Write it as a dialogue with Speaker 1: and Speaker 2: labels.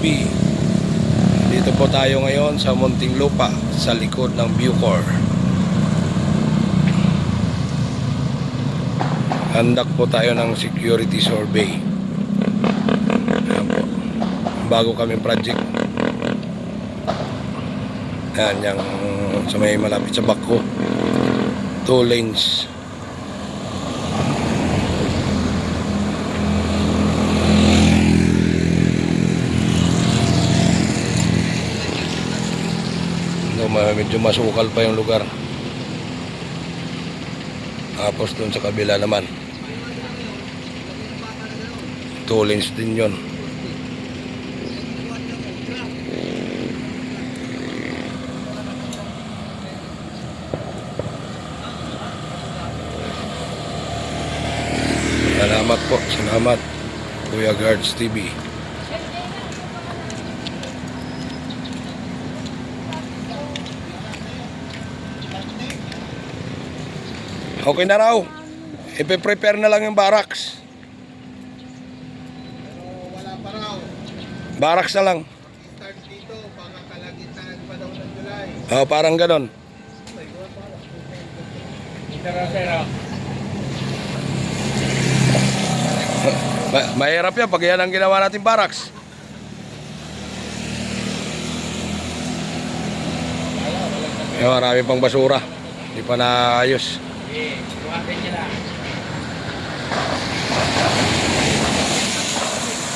Speaker 1: TV Dito po tayo ngayon sa Muntinlupa sa likod ng Bucor. Handak po tayo ng security survey. Ayan po. Bago kami project. Ayan yung sa may malapit sa Bako Two lanes No, medyo masukal pa yung lugar. Tapos doon sa kabila naman. Two lanes din yun. Salamat po. Salamat. Kuya Guards TV. Okay na raw. Ipe-prepare na lang yung barracks.
Speaker 2: Wala pa raw.
Speaker 1: Barracks na lang.
Speaker 2: Start dito, baka kalagitan pa daw ng July.
Speaker 1: Oh, parang ganon. Ma- mahirap yan pag yan ang ginawa natin barracks. Eh, marami pang basura. Hindi pa naayos. Okay, tuwakin niya lang.